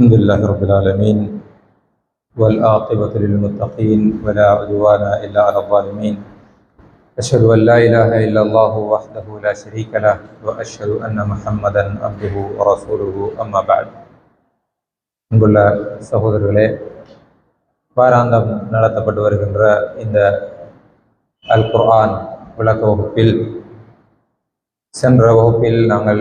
الحمد لله رب العالمين والآقبة للمتقين ولا عدوان إلا على الظالمين. أشهد أن لا إله إلا الله وحده لا شريك له وأشهد أن محمدا عبده ورسوله أما بعد. அங்குள்ள فاران دم நடத்தப்பட்டு بدور இந்த إن القرآن ولك வகுப்பில் سنر வகுப்பில் نعمل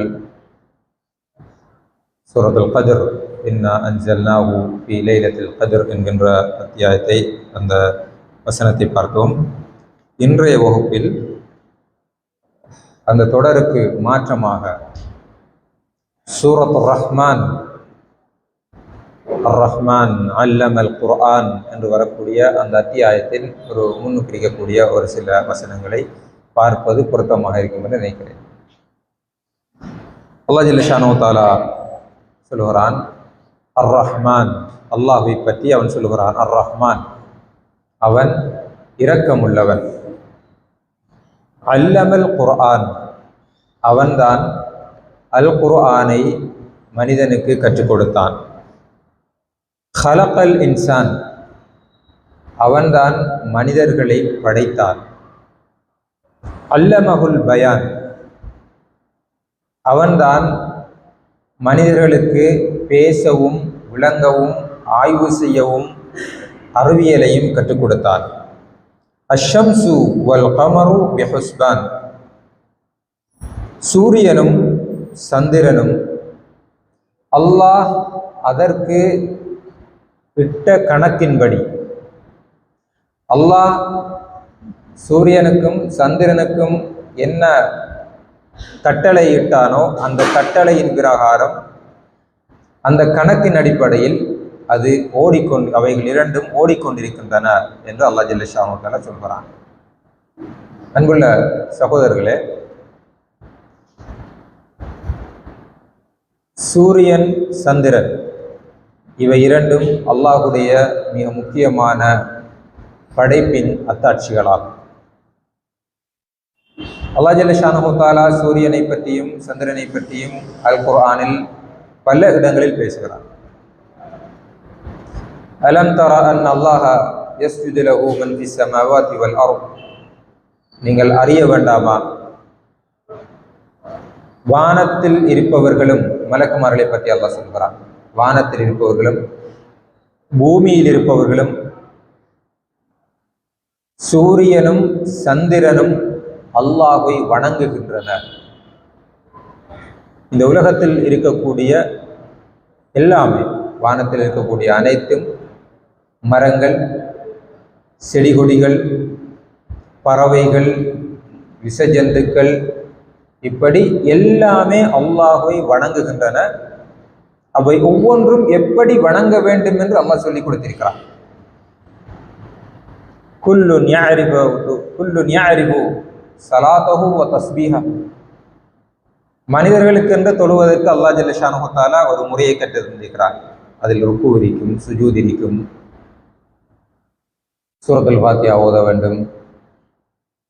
سورة القدر இன்னா அன்சல்னாஹு ஃபி லைலத்தில் கதிர் என்கின்ற அத்தியாயத்தை அந்த வசனத்தை பார்த்தோம். இன்றைய வகுப்பில் அந்த தொடருக்கு மாற்றமாக சூரத் ரஹ்மான் அர் ரஹ்மான் அல்லம் அல் குர்ஆன் என்று வரக்கூடிய அந்த அத்தியாயத்தின் ஒரு முன்னுக்குறிக்கக்கூடிய ஒரு சில வசனங்களை பார்ப்பது பொருத்தமாக இருக்கும் என்று நினைக்கிறேன். அல்லா ஜில்லஷானோ தாலா சொல்லுகிறான் அர் ரஹ்மான் அல்லாஹை பற்றி அவன் சொல்லுகிறான் அர் ரஹ்மான் அவன் இரக்கமுள்ளவன். அல்லமல் குர்ஆன் அவன்தான் அல் குர்ஆனை மனிதனுக்கு கற்றுக் கொடுத்தான். ஹலக்கல் இன்சான் அவன்தான் மனிதர்களை படைத்தான். அல்லமகுல் பயான் அவன்தான் மனிதர்களுக்கு பேசவும் விளங்கவும் ஆய்வு செய்யவும் அறிவியலையும் கற்றுக் கொடுத்தார். அஷம்சு வல் கமரு பெஹுஸ்பான் சூரியனும் சந்திரனும் அல்லாஹ் அதற்கு இட்ட கணக்கின்படி அல்லாஹ் சூரியனுக்கும் சந்திரனுக்கும் என்ன கட்டளை இட்டானோ அந்த கட்டளையின் பிரகாரம் அந்த கணக்கின் அடிப்படையில் அது ஓடிக்கொண்டு அவைகள் இரண்டும் ஓடிக்கொண்டிருக்கின்றன என்று அல்லா ஜில்லஷாமுத்தால சொல்கிறான் அன்புள்ள சகோதரர்களே சூரியன் சந்திரன் இவை இரண்டும் அல்லாஹுடைய மிக முக்கியமான படைப்பின் அத்தாட்சிகளாகும். அல்லா தாலா சூரியனை பற்றியும் சந்திரனை பற்றியும் அல் குர்ஆனில் பல இடங்களில் பேசுகிறார் அலம் தர அன் அல்லாஹ மன் ஃபிஸ் வல் அர்த். நீங்கள் அறிய வேண்டாமா? வானத்தில் இருப்பவர்களும் மலக்குமார்களை பற்றி அல்லாஹ் சொல்கிறான். வானத்தில் இருப்பவர்களும் பூமியில் இருப்பவர்களும் சூரியனும் சந்திரனும் அல்லாஹை வணங்குகின்றனர். இந்த உலகத்தில் இருக்கக்கூடிய எல்லாமே வானத்தில் இருக்கக்கூடிய அனைத்தும் மரங்கள் செடி கொடிகள் பறவைகள் விசஜந்துக்கள் இப்படி எல்லாமே அல்லாஹை வணங்குகின்றன. அவை ஒவ்வொன்றும் எப்படி வணங்க வேண்டும் என்று அம்மா சொல்லி கொடுத்திருக்கிறார் குல்லு நியாரிபு குல்லு நியாரிபு சலாதகு தஸ்பீகா மனிதர்களுக்கு என்று தொழுவதற்கு அல்லா ஜல்லஷானுத்தாலா ஒரு முறையை கட்டிருந்திருக்கிறார் அதில் ருக்கு இருக்கும் சுஜூத் இருக்கும் சூரத்துல் பாத்தியா ஓத வேண்டும்.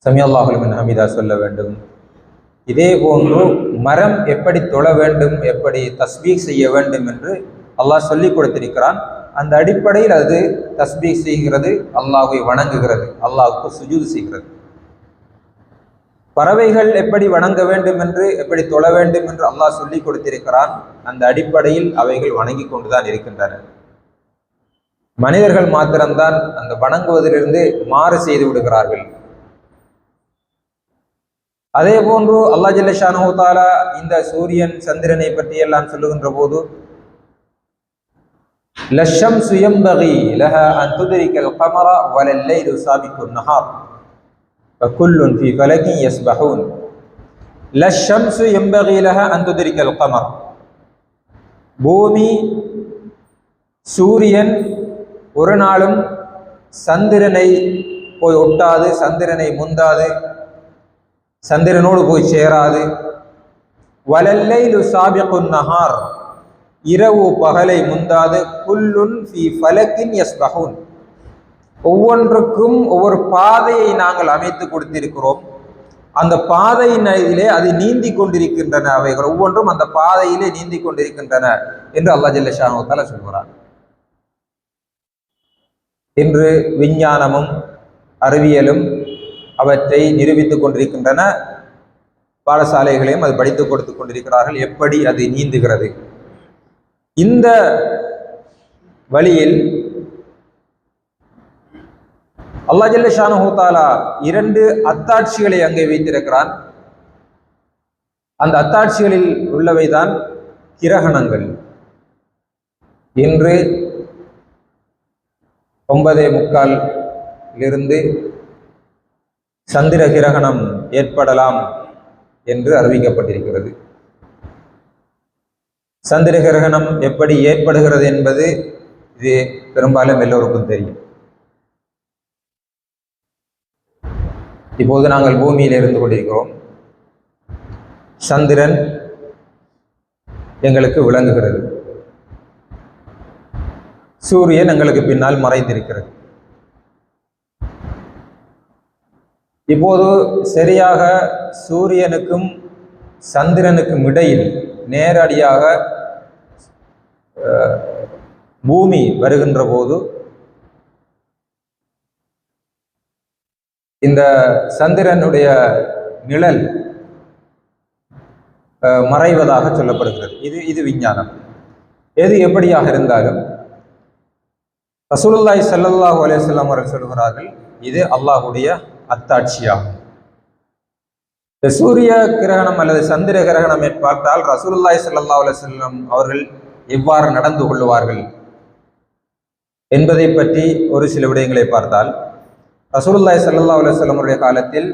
சமியல்லாஹுலிமின் ஹமீதா சொல்ல வேண்டும். இதே போன்று மரம் எப்படி தொழ வேண்டும் எப்படி தஸ்பீக் செய்ய வேண்டும் என்று அல்லாஹ் சொல்லி கொடுத்திருக்கிறான். அந்த அடிப்படையில் அது தஸ்பீக் செய்கிறது அல்லாஹை வணங்குகிறது அல்லாஹுக்கு சுஜூது செய்கிறது. பறவைகள் எப்படி வணங்க வேண்டும் என்று எப்படி தொழ வேண்டும் என்று அல்லாஹ் சொல்லி கொடுத்திருக்கிறான். அந்த அடிப்படையில் அவைகள் வணங்கி கொண்டுதான் இருக்கின்றன. மனிதர்கள் மாத்திரம்தான் அந்த வணங்குவதிலிருந்து மாறு செய்து விடுகிறார்கள். அதே போன்று அல்லா ஜல்லஷானு தாலா இந்த சூரியன் சந்திரனை பற்றி எல்லாம் சொல்லுகின்ற போது லஷம் சுயம்பகி லஹ அன் துதரிக்கல் கமரா வலல்லைலு சாபிக்கு நஹார். குல்லுன் ஃபி ஃபலகி எஸ் பஹூன் லஷம்சு எம்பகிலக அந்துதிரிக்கல் கமர் பூமி சூரியன் ஒரு நாளும் சந்திரனை போய் ஒட்டாது சந்திரனை முந்தாது சந்திரனோடு போய் சேராது வலல்லைலு சாபிகுன் நஹார் இரவு பகலை முந்தாது குல்லுன் ஃபி ஃபலக்கின் எஸ் பஹூன் ஒவ்வொன்றுக்கும் ஒவ்வொரு பாதையை நாங்கள் அமைத்து கொடுத்திருக்கிறோம். அந்த பாதையினிலே அது நீந்தி கொண்டிருக்கின்றன அவைகள் ஒவ்வொன்றும் அந்த பாதையிலே நீந்தி கொண்டிருக்கின்றன என்று அல்லா ஜல்லஷானுத்தால சொல்கிறார் இன்று விஞ்ஞானமும் அறிவியலும் அவற்றை நிரூபித்துக் கொண்டிருக்கின்றன. பாடசாலைகளையும் அது படித்துக் கொடுத்து கொண்டிருக்கிறார்கள். எப்படி அது நீந்துகிறது? இந்த வழியில் அல்லா ஜல்ல ஷானுஹூத்தாலா இரண்டு அத்தாட்சிகளை அங்கே வைத்திருக்கிறான். அந்த அத்தாட்சிகளில் உள்ளவைதான் கிரகணங்கள். இன்று ஒன்பதே முக்காலிலிருந்து சந்திர கிரகணம் ஏற்படலாம் என்று அறிவிக்கப்பட்டிருக்கிறது. சந்திர கிரகணம் எப்படி ஏற்படுகிறது என்பது இது பெரும்பாலும் எல்லோருக்கும் தெரியும். இப்போது நாங்கள் பூமியில் இருந்து கொண்டிருக்கிறோம். சந்திரன் எங்களுக்கு விளங்குகிறது. சூரியன் எங்களுக்கு பின்னால் மறைந்திருக்கிறது. இப்போது சரியாக சூரியனுக்கும் சந்திரனுக்கும் இடையில் நேரடியாக பூமி வருகின்ற போது இந்த சந்திரனுடைய நிழல் மறைவதாக சொல்லப்படுகிறது. இது இது விஞ்ஞானம். எது எப்படியாக இருந்தாலும் ரசூலுல்லாய் சல்லல்லாஹு அலையம் அவர்கள் சொல்கிறார்கள் இது அல்லாஹுடைய அத்தாட்சியாகும். இந்த சூரிய கிரகணம் அல்லது சந்திர கிரகணம் பார்த்தால் ரசூலுல்லாய் சல்லா அலுவலம் அவர்கள் எவ்வாறு நடந்து கொள்வார்கள் என்பதை பற்றி ஒரு சில விடயங்களை பார்த்தால் ரசூலுல்லாய் சல்லா அலுவலம் அவருடைய காலத்தில்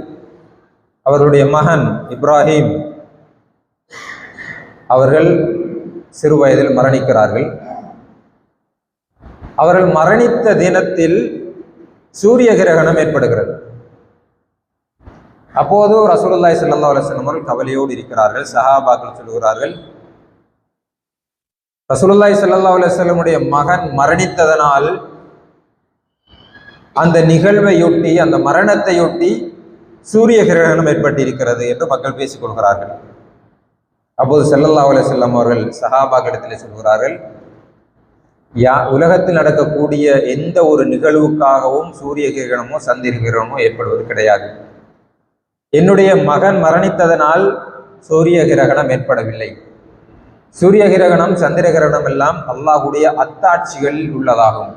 அவருடைய மகன் இப்ராஹிம் அவர்கள் சிறு வயதில் மரணிக்கிறார்கள். அவர்கள் மரணித்த தினத்தில் சூரிய கிரகணம் ஏற்படுகிறது. அப்போது ரசூலுல்லாய் சல்லா அலுவலம் அவர்கள் கவலையோடு இருக்கிறார்கள் சஹாபாக்கள் சொல்கிறார்கள் ரசூலுல்லாய் சல்லா அலுவலமுடைய மகன் மரணித்ததனால் அந்த நிகழ்வையொட்டி அந்த மரணத்தையொட்டி சூரிய கிரகணம் ஏற்பட்டிருக்கிறது என்று மக்கள் பேசிக் கொள்கிறார்கள். அப்போது செல்லல்லா அலே செல்லம் அவர்கள் சஹாபாக்கிடத்தில் சொல்கிறார்கள் யா உலகத்தில் நடக்கக்கூடிய எந்த ஒரு நிகழ்வுக்காகவும் சூரிய கிரகணமோ சந்திர கிரகணமோ ஏற்படுவது கிடையாது. என்னுடைய மகன் மரணித்ததனால் சூரிய கிரகணம் ஏற்படவில்லை. சூரிய கிரகணம் சந்திர கிரகணம் எல்லாம் அல்லாஹுடைய அத்தாட்சிகளில் உள்ளதாகும்.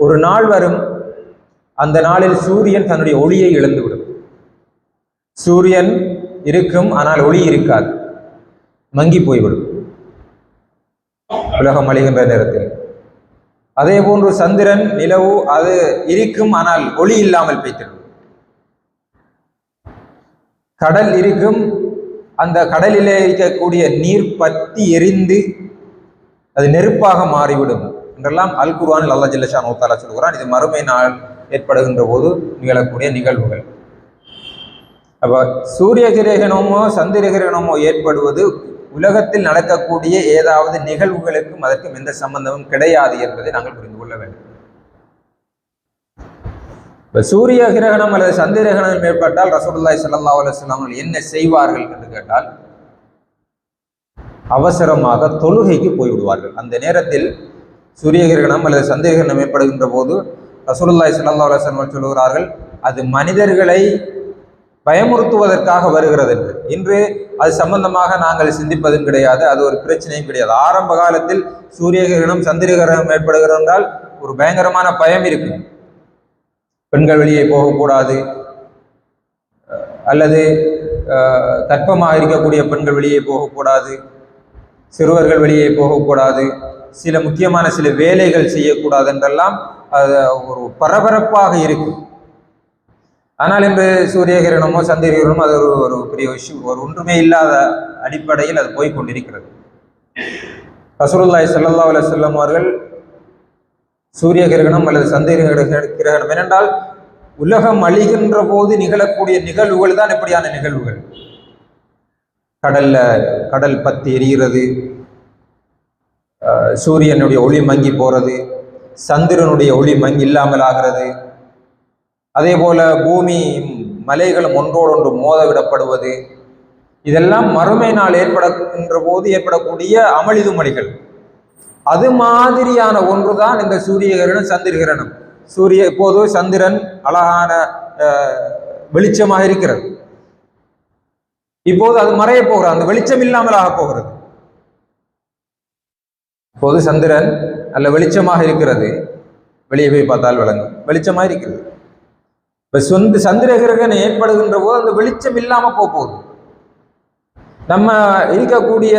ஒரு நாள் வரும் அந்த நாளில் சூரியன் தன்னுடைய ஒளியை இழந்துவிடும். சூரியன் இருக்கும் ஆனால் ஒளி இருக்காது. மங்கி போய்விடும். உலகம் அழிகின்ற நேரத்தில். அதே போன்று சந்திரன் நிலவு அது இருக்கும் ஆனால் ஒளி இல்லாமல் பெய்த்திடும் கடல் இருக்கும் அந்த கடலிலே இருக்கக்கூடிய நீர் பற்றி எரிந்து அது நெருப்பாக மாறிவிடும். என்றெல்லாம் அல் குர்வானில் அல்லா ஜில்லஷான் ஓத்தாலா சொல்கிறான். இது மறுமை நாள் ஏற்படுகின்ற போது நிகழக்கூடிய நிகழ்வுகள். அப்போ சூரிய கிரகணமோ சந்திர கிரகணமோ ஏற்படுவது உலகத்தில் நடக்கக்கூடிய ஏதாவது நிகழ்வுகளுக்கும் அதற்கும் எந்த சம்பந்தமும் கிடையாது என்பதை நாங்கள் புரிந்து கொள்ள வேண்டும். இப்போ சூரிய கிரகணம் அல்லது சந்திர கிரகணம் ஏற்பட்டால் ரசூலுல்லாய் சல்லா அலுவலாம் என்ன செய்வார்கள் என்று கேட்டால் அவசரமாக தொழுகைக்கு போய்விடுவார்கள். அந்த நேரத்தில் சூரிய கிரகணம் அல்லது சந்திர கிரகணம் ஏற்படுகின்ற போது ரசூலுல்லாய் சல்லா அலுவலம் சொல்லுகிறார்கள் அது மனிதர்களை பயமுறுத்துவதற்காக வருகிறது என்று. இன்று அது சம்பந்தமாக நாங்கள் சிந்திப்பதும் கிடையாது அது ஒரு பிரச்சனையும் கிடையாது. ஆரம்ப காலத்தில் சூரிய கிரகணம் சந்திர கிரகணம் ஏற்படுகிறது என்றால் ஒரு பயங்கரமான பயம் இருக்கும். பெண்கள் வெளியே போகக்கூடாது அல்லது தட்பமாக இருக்கக்கூடிய பெண்கள் வெளியே போகக்கூடாது சிறுவர்கள் வெளியே போகக்கூடாது சில முக்கியமான சில வேலைகள் செய்யக்கூடாது என்றெல்லாம் அது ஒரு பரபரப்பாக இருக்கும். ஆனால் இன்று சூரிய கிரணமோ சந்திர கிரணமோ அது ஒரு ஒரு பெரிய விஷயம். ஒரு ஒன்றுமே இல்லாத அடிப்படையில் அது போய் கொண்டிருக்கிறது. ரசூலுல்லாய் சல்லா அலி சொல்லம் அவர்கள் சூரிய கிரகணம் அல்லது சந்திர கிரகணம் ஏனென்றால் உலகம் அழிகின்ற போது நிகழக்கூடிய நிகழ்வுகள் தான் இப்படியான நிகழ்வுகள். கடல்ல கடல் பத்தி எரிகிறது சூரியனுடைய ஒளி மங்கி போறது சந்திரனுடைய ஒளி மங்கி இல்லாமல் ஆகிறது. அதே போல பூமி மலைகளும் ஒன்றோடொன்று மோதவிடப்படுவது. இதெல்லாம் மறுமை நாள் ஏற்படுகின்ற போது ஏற்படக்கூடிய அமளிது மணிகள். அது மாதிரியான ஒன்றுதான் இந்த சூரிய கிரணம் சந்திர சூரிய இப்போது சந்திரன் அழகான வெளிச்சமாக இருக்கிறது. இப்போது அது மறைய போகிறது. அந்த வெளிச்சம் இல்லாமல் ஆக போகிறது. இப்போது சந்திரன் நல்ல வெளிச்சமாக இருக்கிறது. வெளியே போய் பார்த்தால் விளங்கும். வெளிச்சமாக இருக்கிறது. இப்போ சொந்த சந்திர கிரகணம் ஏற்படுகின்ற போது அந்த வெளிச்சம் இல்லாமல் போக போகுது. நம்ம இருக்கக்கூடிய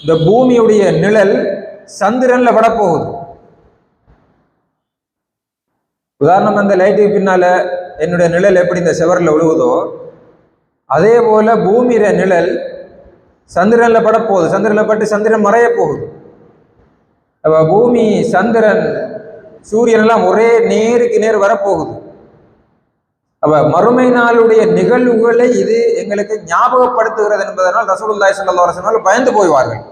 இந்த பூமியுடைய நிழல் சந்திரன்ல படப்போகுது உதாரணம் அந்த லைட்டுக்கு பின்னால என்னுடைய நிழல் எப்படி இந்த செவரில் விழுவுதோ அதே போல பூமியில நிழல் சந்திரன்ல படப்போகுது சந்திரன்ல பட்டு சந்திரன் மறைய போகுது. பூமி சந்திரன் சூரியன் எல்லாம் ஒரே நேருக்கு நேர் வரப்போகுது. அப்ப மறுமை நாளுடைய நிகழ்வுகளை இது எங்களுக்கு ஞாபகப்படுத்துகிறது என்பதனால் ரசூலுல்லாய் சல்லா பயந்து போய்வார்கள்.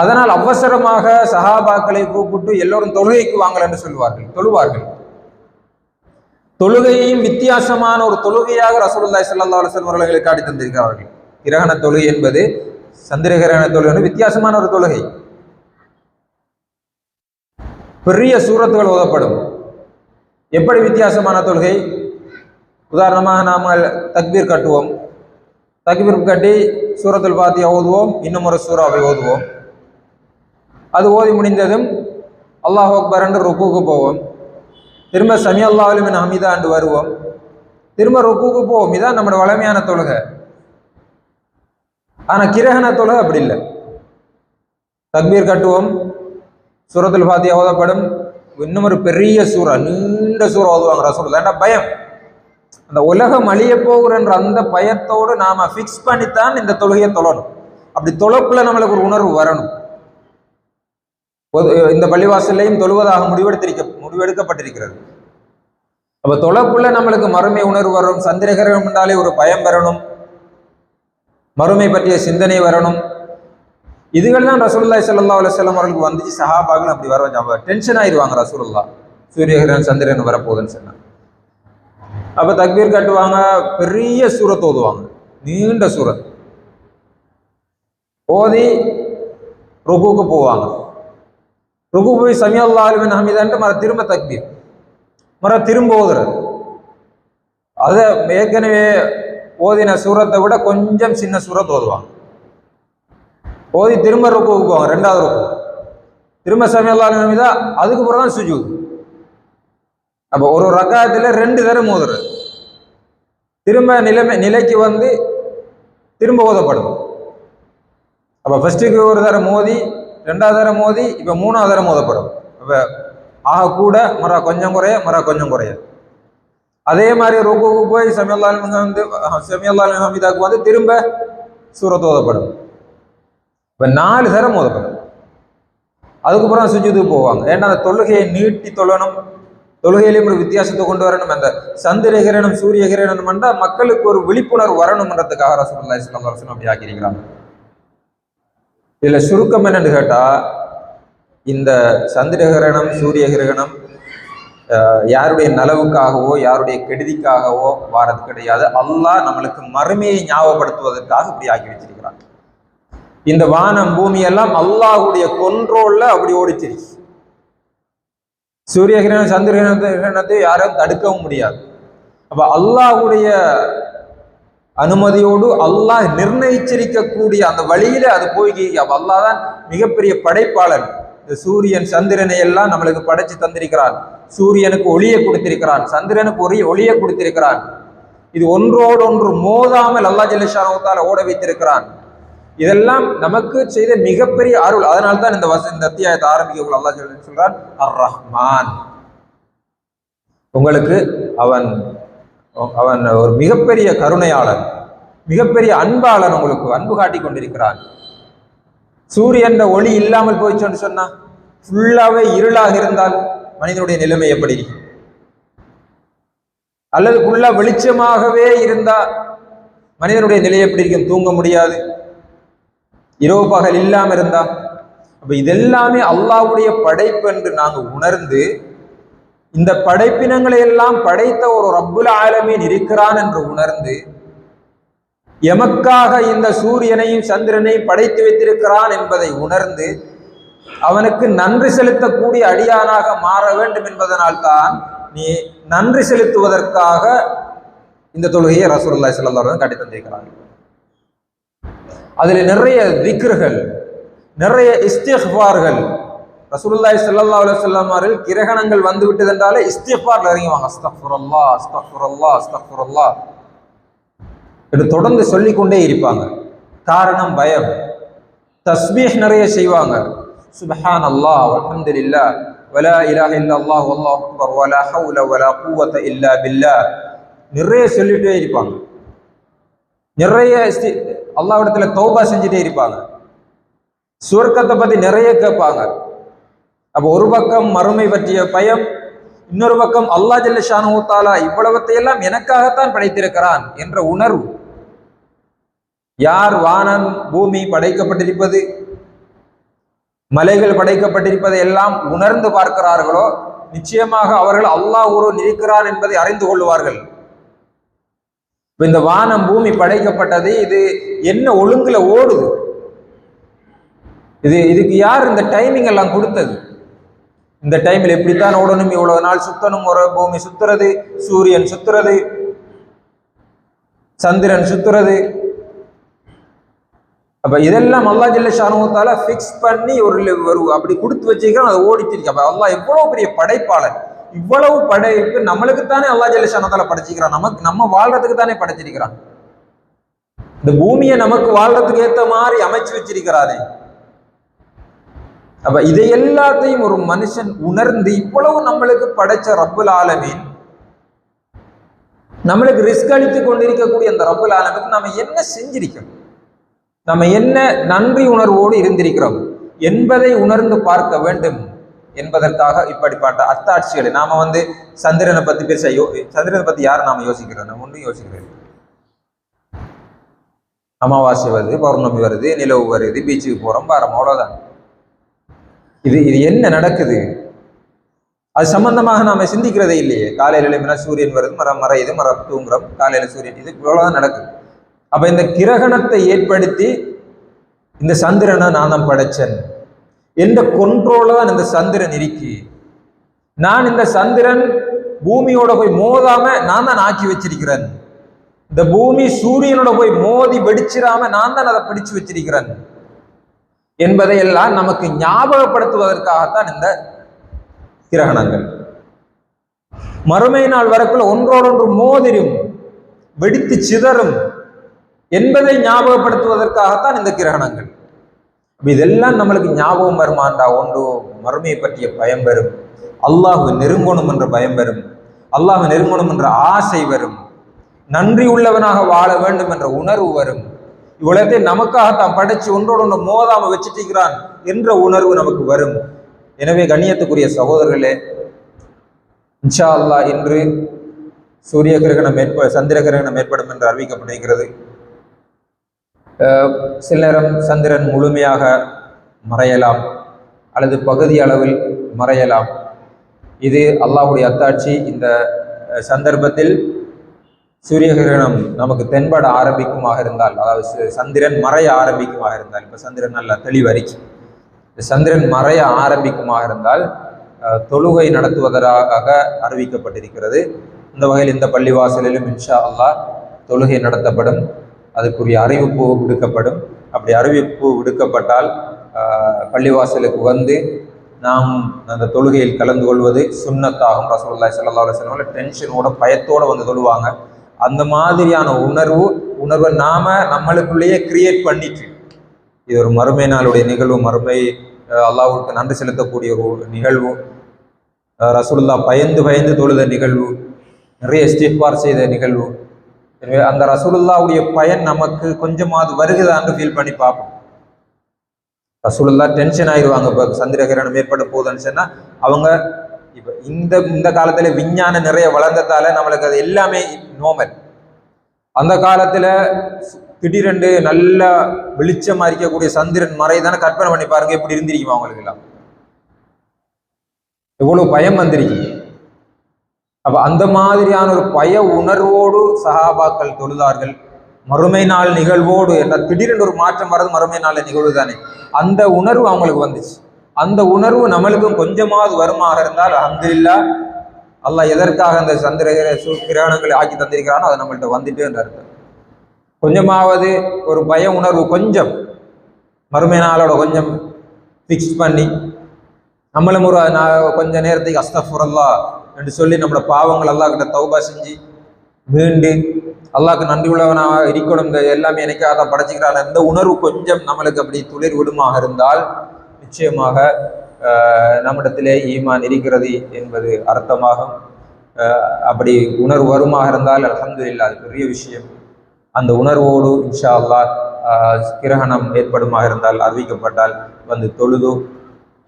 அதனால் அவசரமாக சஹாபாக்களை கூப்பிட்டு எல்லோரும் தொழுகைக்கு வாங்கல் என்று சொல்லுவார்கள் தொழுவார்கள். தொழுகையையும் வித்தியாசமான ஒரு தொழுகையாக ரசூலுல்லாய் சல்லா அலுவலம் அவர்களை காட்டி தந்திருக்கிறார்கள். கிரகண தொழுகை என்பது சந்திரகிரகண தொழுகை வித்தியாசமான ஒரு தொழுகை. பெரிய சூரத்துகள் ஓதப்படும். எப்படி வித்தியாசமான தொழுகை? உதாரணமாக நாம் தக்பீர் கட்டுவோம். தக்பீர் கட்டி சூரத்துல் பாத்தியா ஓதுவோம். இன்னும் ஒரு சூறாவை ஓதுவோம். அது ஓதி முடிந்ததும் அல்லாஹ் அக்பர் என்று ருக்குக்கு போவோம். திரும்ப சமி அல்லாஹின் ஹமீதா என்று வருவோம். திரும்ப ருக்குக்கு போவோம். இதான் நம்மளோட வளமையான தொழுகை. ஆனால் கிரகண தொழுகை அப்படி இல்லை. தக்பீர் கட்டுவோம். சூரத்துல் பாத்தியா ஓதப்படும். இன்னும் ஒரு பெரிய சூறா நீண்ட சூறா ஓதுவாங்க ரசூல் ஏன்னா பயம்? அந்த உலகம் அழிய போகிறன்ற அந்த பயத்தோடு நாம ஃபிக்ஸ் பண்ணித்தான் இந்த தொழுகையை தொழணும். அப்படி தொழக்குள்ள நம்மளுக்கு ஒரு உணர்வு வரணும். இந்த பள்ளிவாசல்லையும் தொழுவதாக முடிவெடுத்திருக்க முடிவெடுக்கப்பட்டிருக்கிறது. அப்ப தொழக்குள்ள நம்மளுக்கு மறுமை உணர்வு வரும். சந்திரகரம் என்றாலே ஒரு பயம் வரணும். மறுமை பற்றிய சிந்தனை வரணும். இதுகள் தான் ரசூல்லா சல்லா அலுவலம் அவர்களுக்கு வந்துச்சு. சஹாபாக்கள் அப்படி வர வச்சாங்க டென்ஷன் ஆயிடுவாங்க ரசூல்லா சூரியகிரன் சந்திரன் வரப்போகுதுன்னு சொன்னாங்க அப்போ தக்பீர் கட்டுவாங்க பெரிய சூரத் ஓதுவாங்க. நீண்ட சூரத். ஓதி ருகுக்கு போவாங்க. ருக்கு போய் சமியல்லா அலுவன் ஹமீதான்ட்டு மர திரும்ப தக்பீர். மர திரும்ப ஓதுறது. அதை ஏற்கனவே ஓதின சூரத்தை விட கொஞ்சம் சின்ன சூரத் ஓதுவாங்க. ஓதி திரும்ப ருக்கு போவாங்க ரெண்டாவது ருக்கு. திரும்ப சமையல்லா ஹமீதா அதுக்கு பிறகு தான் சுஜூத். அப்போ ஒரு ரகாயத்தில் ரெண்டு தரம் மோதுறது திரும்ப நிலைமை நிலைக்கு வந்து திரும்ப ஓதப்படும். அப்போ ஃபஸ்ட்டுக்கு ஒரு தரம் மோதி ரெண்டாவது தரம் மோதி இப்போ மூணாவது தரம் மோதப்படும். அப்போ ஆக கூட மர கொஞ்சம் குறைய மர கொஞ்சம் குறைய. அதே மாதிரி ருக்குக்கு போய் சமியல்லால் வந்து சமியல்லால் ஹமீதாக்கு வந்து திரும்ப சூரத் ஓதப்படும். இப்போ நாலு தரம் மோதப்படும். அதுக்கப்புறம் சுஜிதுக்கு போவாங்க. ஏன்னா அந்த தொழுகையை நீட்டி தொழணும். தொழுகையிலையும் ஒரு வித்தியாசத்தை கொண்டு வரணும். அந்த சந்திர கிரணம் சூரிய கிரணம் என்றால் மக்களுக்கு ஒரு விழிப்புணர்வு வரணும்ன்றதுக்காக ரசூல்லா இஸ்லாம் அரசன் அப்படி ஆக்கியிருக்கிறாங்க. இதில் சுருக்கம் என்னன்னு கேட்டால் இந்த சந்திர கிரகணம் சூரிய கிரகணம் யாருடைய நலவுக்காகவோ யாருடைய கெடுதிக்காகவோ வாரது கிடையாது. அல்லாஹ் நம்மளுக்கு மறுமையை ஞாபகப்படுத்துவதற்காக இப்படி ஆக்கி வச்சிருக்கிறான். இந்த வானம் பூமி எல்லாம் அல்லாஹுடைய கொன்றோல்ல அப்படி ஓடிச்சிருச்சு. சூரிய கிரணம் சந்திர கிரணத்தை யாரும் தடுக்கவும் முடியாது. அப்ப அல்லாஹுடைய அனுமதியோடு அல்லாஹ் நிர்ணயிச்சிருக்கக்கூடிய அந்த வழியில அது போய் அல்லாஹ் தான் மிகப்பெரிய படைப்பாளன் இந்த சூரியன் சந்திரனை எல்லாம் நம்மளுக்கு படைச்சு தந்திருக்கிறான் சூரியனுக்கு ஒளியை கொடுத்திருக்கிறான் சந்திரனுக்கு ஒரே ஒளியை கொடுத்திருக்கிறான் இது ஒன்றோடு ஒன்று மோதாமல் அல்லா ஜலிஷானவத்தால ஓட வைத்திருக்கிறான். இதெல்லாம் நமக்கு செய்த மிகப்பெரிய அருள். அதனால்தான் தான் இந்த வச இந்த அத்தியாயத்தை ஆரம்பிக்க அல்லா சொல்றான் அர் ரஹ்மான் உங்களுக்கு அவன் அவன் ஒரு மிகப்பெரிய கருணையாளன் மிகப்பெரிய அன்பாளன் உங்களுக்கு அன்பு காட்டி கொண்டிருக்கிறான். சூரியன் ஒளி இல்லாமல் போயிச்சோன்னு சொன்னா ஃபுல்லாவே இருளாக இருந்தால் மனிதனுடைய நிலைமை எப்படி அல்லது ஃபுல்லா வெளிச்சமாகவே இருந்தா மனிதனுடைய நிலை எப்படி இருக்கும்? தூங்க முடியாது. இரவு பகல் இல்லாம இருந்தா? அப்ப இதெல்லாமே அல்லாவுடைய படைப்பு என்று நாங்கள் உணர்ந்து இந்த படைப்பினங்களை எல்லாம் படைத்த ஒரு ரப்புல் ஆலமீன் இருக்கிறான் என்று உணர்ந்து எமக்காக இந்த சூரியனையும் சந்திரனையும் படைத்து வைத்திருக்கிறான் என்பதை உணர்ந்து அவனுக்கு நன்றி செலுத்தக்கூடிய அடியானாக மாற வேண்டும் என்பதனால்தான் நீ நன்றி செலுத்துவதற்காக இந்த தொழுகையை ரசூலுல்லாஹி ஸல்லல்லாஹு அலைஹி காட்டி அதில் நிறைய திக்ருகள் நிறைய இஸ்திஃபார்கள் ரசூலுல்லாய் சல்லா அலி வஸல்லம் கிரகணங்கள் வந்து விட்டது என்றாலே இஸ்திஃபார் இறங்குவாங்க. அஸ்தஃபுரல்லா அஸ்தஃபுரல்லா அஸ்தஃபுரல்லா என்று தொடர்ந்து சொல்லிக்கொண்டே இருப்பாங்க. காரணம் பயம். தஸ்பீஹ் நிறைய செய்வாங்க. சுபஹான் அல்லாஹ் அல்ஹம்துலில்லாஹ் வலா இலாஹ இல்லல்லாஹ் வல்லாஹு அக்பர் வலா ஹவுல வலா குவத இல்லா பில்லா. நிறைய சொல்லிட்டே இருப்பாங்க. நிறைய அல்லாவிடத்துல தௌபா செஞ்சுட்டே இருப்பாங்க. சுவர்க்கத்தை பத்தி நிறைய கேட்பாங்க. அப்ப ஒரு பக்கம் மறுமை பற்றிய பயம் இன்னொரு பக்கம் அல்லாஹ் ஜல்ல ஷானுத்தாலா இவ்வளவத்தையெல்லாம் எனக்காகத்தான் படைத்திருக்கிறான் என்ற உணர்வு. யார் வானம் பூமி படைக்கப்பட்டிருப்பது மலைகள் படைக்கப்பட்டிருப்பதை எல்லாம் உணர்ந்து பார்க்கிறார்களோ நிச்சயமாக அவர்கள் அல்லாஹ் ஒரு இருக்கிறான் என்பதை அறிந்து கொள்வார்கள் இப்போ இந்த வானம் பூமி படைக்கப்பட்டது இது என்ன ஒழுங்குல ஓடுது? இது இதுக்கு யார் இந்த டைமிங் எல்லாம் கொடுத்தது? இந்த டைமில் எப்படித்தான் ஓடணும் இவ்வளவு நாள் சுத்தணும் ஒரு பூமி சுத்துறது சூரியன் சுத்துறது சந்திரன் சுத்துறது. அப்ப இதெல்லாம் அல்லா ஜில்ல ஷானுவத்தால ஃபிக்ஸ் பண்ணி ஒரு ஒரு அப்படி கொடுத்து வச்சிருக்கான் அதை ஓடிட்டு இருக்கு. அப்ப அல்லா எவ்வளவு பெரிய படைப்பாளர் இவ்வளவு படைப்பு நம்மளுக்கு தானே அல்லாஹ் படைச்சிக்கிறான் நமக்கு நம்ம வாழ்றதுக்கு தானே படைச்சிருக்கிறான். இந்த பூமியை நமக்கு வாழ்றதுக்கு ஏத்த மாதிரி அமைச்சு வச்சிருக்கிறாரே அப்ப இதை எல்லாத்தையும் ஒரு மனுஷன் உணர்ந்து இவ்வளவு நம்மளுக்கு படைச்ச ரப்புல் ஆலமீன் நம்மளுக்கு ரிஸ்க் அளித்து கொண்டிருக்கக்கூடிய அந்த ரப்புல் ஆலமுக்கு நம்ம என்ன செஞ்சிருக்கோம்? நம்ம என்ன நன்றி உணர்வோடு இருந்திருக்கிறோம்? என்பதை உணர்ந்து பார்க்க வேண்டும். என்பதற்காக இப்படிப்பட்ட அத்தாட்சிகளை நாம வந்து சந்திரனை பத்தி பெருசா யோ சந்திரனை பத்தி யாரும் நாம யோசிக்கிறோம்? நம்ம ஒன்றும் யோசிக்கிறது அமாவாசை வருது பௌர்ணமி வருது நிலவு வருது பீச்சுக்கு போறோம் வரோம் அவ்வளவுதான். இது இது என்ன நடக்குது? அது சம்பந்தமாக நாம சிந்திக்கிறதே இல்லையே. காலையில எழுப்பினா சூரியன் வருது மரம் மறையுது மரம் தூங்குறோம் காலையில சூரியன் இது இவ்வளவுதான் நடக்குது. அப்ப இந்த கிரகணத்தை ஏற்படுத்தி இந்த சந்திரனை நான் தான் படைச்சேன். எந்த கொண்ட்ரோல தான் இந்த சந்திரன் இருக்கு? நான் இந்த சந்திரன் பூமியோட போய் மோதாம நான் தான் ஆக்கி வச்சிருக்கிறேன். இந்த பூமி சூரியனோட போய் மோதி வெடிச்சிடாம நான் தான் அதை பிடிச்சு வச்சிருக்கிறேன். என்பதையெல்லாம் நமக்கு ஞாபகப்படுத்துவதற்காகத்தான் இந்த கிரகணங்கள். மறுமை நாள் வரக்குள்ள ஒன்றோடொன்று மோதிரும் வெடித்து சிதறும் என்பதை ஞாபகப்படுத்துவதற்காகத்தான் இந்த கிரகணங்கள். இதெல்லாம் நம்மளுக்கு ஞாபகம் வருமாண்டா? ஒன்று மறுமையை பற்றிய பயம் வரும். அல்லாஹ் நெருங்கணும் என்ற பயம் வரும். அல்லாஹ் நெருங்கணும் என்ற ஆசை வரும். நன்றி உள்ளவனாக வாழ வேண்டும் என்ற உணர்வு வரும். இவ்வளத்தை நமக்காக தான் படைச்சு ஒன்றோடு ஒன்று மோதாம வச்சிட்டிருக்கிறான் என்ற உணர்வு நமக்கு வரும். எனவே கண்ணியத்துக்குரிய சகோதரர்களே இன்ஷா அல்லாஹ் இன்று சூரிய கிரகணம் ஏற்ப சந்திர கிரகணம் ஏற்படும் என்று அறிவிக்கப்படுகிறது. சில நேரம் சந்திரன் முழுமையாக மறையலாம் அல்லது பகுதி அளவில் மறையலாம். இது அல்லாஹ்வுடைய அத்தாட்சி. இந்த சந்தர்ப்பத்தில் சூரிய கிரகணம் நமக்கு தென்பட ஆரம்பிக்குமாக இருந்தால் அதாவது சந்திரன் மறைய ஆரம்பிக்குமாக இருந்தால் இப்போ சந்திரன் நல்லா தெளிவறிச்சு சந்திரன் மறைய ஆரம்பிக்குமாக இருந்தால் தொழுகை நடத்துவதற்காக அறிவிக்கப்பட்டிருக்கிறது. இந்த வகையில் இந்த பள்ளிவாசலிலும் இன்ஷா அல்லாஹ் தொழுகை நடத்தப்படும். அதுக்குரிய அறிவிப்பு விடுக்கப்படும். அப்படி அறிவிப்பு விடுக்கப்பட்டால் பள்ளிவாசலுக்கு வந்து நாம் அந்த தொழுகையில் கலந்து கொள்வது சுண்ணத்தாகும். ரசூலுல்லாஹி ஸல்லல்லாஹு அலைஹி டென்ஷனோட பயத்தோடு வந்து தொழுவாங்க. அந்த மாதிரியான உணர்வு உணர்வை நாம் நம்மளுக்குள்ளேயே கிரியேட் பண்ணிட்டு இது ஒரு மறுமை நாளுடைய நிகழ்வு மறுமை அல்லாவுக்கு நன்றி செலுத்தக்கூடிய ஒரு நிகழ்வு ரசூலுல்லா பயந்து பயந்து தொழுத நிகழ்வு நிறைய இஸ்திஃபார் செய்த நிகழ்வு எனவே அந்த ரசூலுல்லாவுடைய பயன் நமக்கு கொஞ்சமாவது வருகுதான்னு ஃபீல் பண்ணி பார்ப்போம். ரசூலுல்லா டென்ஷன் ஆயிடுவாங்க இப்போ சந்திரகிரணம் ஏற்பட போகுதுன்னு சொன்னா அவங்க இப்போ இந்த இந்த காலத்துல விஞ்ஞானம் நிறைய வளர்ந்ததால நம்மளுக்கு அது எல்லாமே நோமல் அந்த காலத்துல திடீரென்று நல்ல வெளிச்சமா இருக்கக்கூடிய சந்திரன் மறை தானே கற்பனை பண்ணி பாருங்க எப்படி இருந்திருக்குமா அவங்களுக்கு எல்லாம் எவ்வளவு பயம் வந்திருக்கு அப்போ அந்த மாதிரியான ஒரு பய உணர்வோடு சஹாபாக்கள் தொழுதார்கள். மறுமை நாள் நிகழ்வோடு என்ற திடீரென்று ஒரு மாற்றம் வர்றது மறுமை நாள் நிகழ்வு தானே. அந்த உணர்வு அவங்களுக்கு வந்துச்சு. அந்த உணர்வு நம்மளுக்கும் கொஞ்சமாவது வருமாக இருந்தால் அஹமதுல்லா அல்லாஹ் எதற்காக அந்த சந்திர கிரகணங்களை ஆக்கி தந்திருக்கிறானோ அது நம்மள்கிட்ட வந்துட்டே அர்த்தம் கொஞ்சமாவது ஒரு பய உணர்வு கொஞ்சம் மறுமை நாளோட கொஞ்சம் ஃபிக்ஸ் பண்ணி நம்மளும் ஒரு கொஞ்ச நேரத்துக்கு அஸ்தஃபுரல்லா என்று சொல்லி நம்மளோட பாவங்கள் அல்லாஹ் கிட்ட தௌபா செஞ்சு மீண்டு அல்லாஹ்க்கு நன்றி உள்ளவனாக இருக்கணும் எல்லாமே எனக்காக தான் படைச்சிக்கிறான். இந்த உணர்வு கொஞ்சம் நம்மளுக்கு அப்படி துளிர் விடுமாக இருந்தால் நிச்சயமாக நம்மிடத்திலே ஈமான் இருக்கிறது என்பது அர்த்தமாகும். அப்படி உணர்வு வருமாக இருந்தால் அல்ஹம்துலில்லாஹ் அது பெரிய விஷயம். அந்த உணர்வோடு இன்ஷா அல்லாஹ் கிரகணம் ஏற்படுமாக இருந்தால் அறிவிக்கப்பட்டால் வந்து தொழுது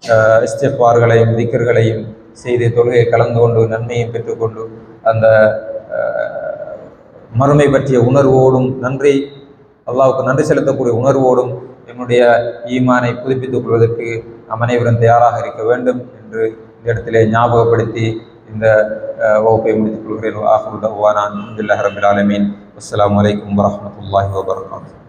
ஆஹ், இஸ்திஃபார்களையும் திக்கர்களையும் செய்து தொழுகை கலந்து கொண்டு நன்மையும் பெற்றுக்கொண்டு அந்த மறுமை பற்றிய உணர்வோடும் நன்றி அல்லாவுக்கு நன்றி செலுத்தக்கூடிய உணர்வோடும் என்னுடைய ஈமானை புதுப்பித்துக் கொள்வதற்கு நாம் அனைவரும் தயாராக இருக்க வேண்டும் என்று இந்த இடத்திலே ஞாபகப்படுத்தி இந்த வகுப்பை முடித்துக் கொள்கிறேன். ஆஹூர் தவானான் அல்ஹம்துலில்லாஹி ரபில் ஆலமீன். அஸ்லாம் வலைக்கம் வரஹ்மத்துல்லாஹி வபரகாத்துஹு.